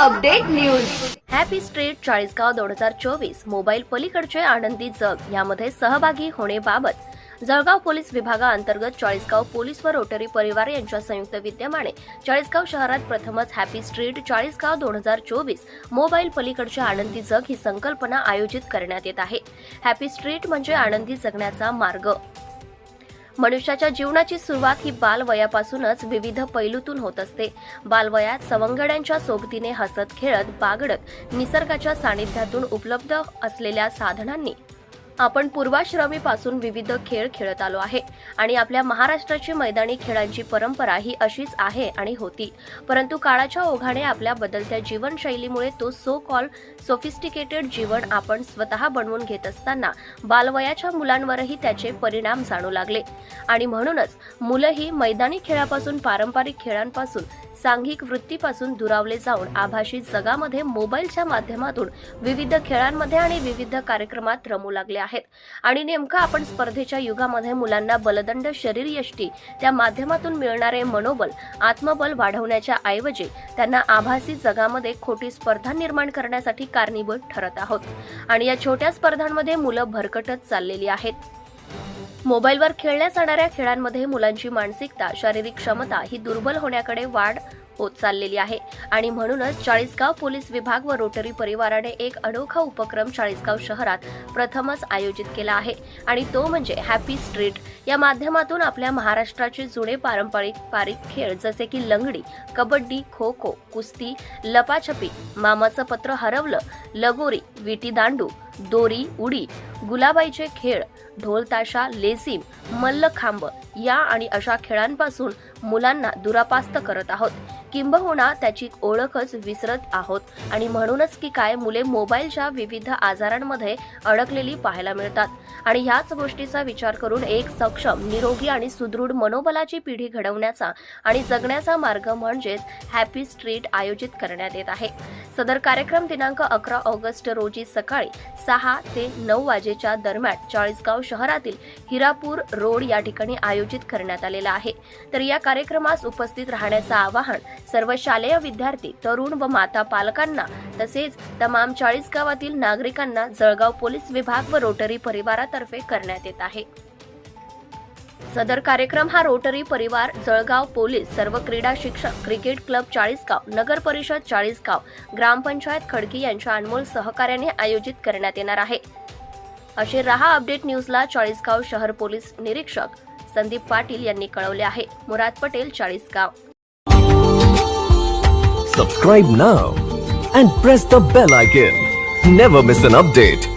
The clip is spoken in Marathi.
Update news. Happy street Chalisgaon दोन हजार चोवीस. मोबाईल पलीकडचे आनंदी जग. यामध्ये सहभागी होण्याबाबत जळगाव पोलीस विभागाअंतर्गत चाळीसगाव पोलीस व रोटरी परिवार यांच्या संयुक्त विद्यमाने चाळीसगाव शहरात प्रथमच हॅपी स्ट्रीट चाळीसगाव दोन हजार चोवीस मोबाईल पलीकडचे आनंदी जग ही संकल्पना आयोजित करण्यात येत आहे. हॅपी स्ट्रीट म्हणजे आनंदी जगण्याचा मार्ग. मनुष्याच्या जीवनाची सुरुवात ही बालवयापासूनच विविध पैलूतून होत असते. बालवयात सवंगड्यांच्या सोबतीने हसत खेळत बागडत निसर्गाच्या सानिध्यातून उपलब्ध असलेल्या साधनांनी आपण पूर्वाश्रमीपासून विविध खेळ खेळत आलो आहे. आणि आपल्या महाराष्ट्राची मैदानी खेळांची परंपरा ही अशीच आहे आणि होती. परंतु काळाच्या ओघाने आपल्या बदलत्या जीवनशैलीमुळे तो सो कॉल सोफिस्टिकेटेड जीवन आपण स्वतः बनवून घेत असताना बालवयाच्या मुलांवरही त्याचे परिणाम जाणू लागले. आणि म्हणूनच मुलंही मैदानी खेळापासून पारंपरिक खेळांपासून सांघिक वृत्तीपासून दुरावले जाऊन आभासी जगामध्ये मोबाईलच्या माध्यमातून विविध खेळांमध्ये आणि विविध कार्यक्रमात रमू लागले आहेत आहेत. आणि नेमकं आपण स्पर्धेच्या युगामध्ये मुलांना बलदंड शरीरयष्टी त्या माध्यमातून मिळणारे मनोबल आत्मबल वाढवण्याच्या ऐवजी त्यांना आभासी जगामध्ये खोटी स्पर्धा निर्माण करण्यासाठी कारणीभूत ठरत आहोत. आणि या छोट्या स्पर्धांमध्ये मुलं भरकटत चाललेली आहेत. मोबाईलवर खेळल्या जाणाऱ्या खेळांमध्ये मुलांची मानसिकता शारीरिक क्षमता ही दुर्बल होण्याकडे वाढ होत चाललेली आहे. आणि म्हणूनच चाळीसगाव पोलीस विभाग व रोटरी परिवाराने एक अनोखा उपक्रम चाळीसगाव शहरात प्रथमच आयोजित केला आहे. आणि तो म्हणजे हॅपी स्ट्रीट. या माध्यमातून आपल्या महाराष्ट्राचे जुने पारंपरिक पारिक खेळ जसे की लंगडी कबड्डी खो खो कुस्ती लपाछपी मामाचं पत्र हरवलं लगोरी विटी दांडू दोरी उडी गुलाबाईचे खेळ ढोलताशा लेझिम मल्लखांब या आणि अशा खेळांपासून मुलांना दुरापास्त करत आहोत. किंबहुना त्याची ओळखच विसरत आहोत आणि म्हणूनच की काय मुले मोबाईलच्या विविध आजारांमध्ये अडकलेली पाहायला मिळतात. आणि ह्याच गोष्टीचा विचार करून एक सक्षम निरोगी आणि सुदृढ मनोबलाची पिढी घडवण्याचा आणि जगण्याचा मार्ग म्हणजेच हॅपी स्ट्रीट आयोजित करण्यात येत आहे. सदर कार्यक्रम दिनांक अकरा ऑगस्ट रोजी सकाळी सहा ते नऊ वाजेच्या दरम्यान चाळीसगाव शहरातील हिरापूर रोड या ठिकाणी आयोजित करण्यात आलेला आहे. तर या कार्यक्रमास उपस्थित राहण्याचं आवाहन सर्व शालेय विद्यार्थी तरुण व माता पालकांना तसेच तमाम चाळीस गावातील नागरिकांना जळगाव पोलीस विभाग व रोटरी परिवारातर्फे करण्यात येत आहे. सदर कार्यक्रम हा रोटरी परिवार जळगाव पोलीस सर्व क्रीडा शिक्षक क्रिकेट क्लब चाळीसगाव नगर परिषद चाळीसगाव ग्रामपंचायत खडकी यांच्या अनमोल सहकार्याने आयोजित करण्यात येणार आहे. असे रहा अपडेट न्यूजला चाळीसगाव शहर पोलीस निरीक्षक संदीप पाटील यांनी कळवले आहे. Murad Patel Chalisgaon subscribe now and press the bell icon never miss an update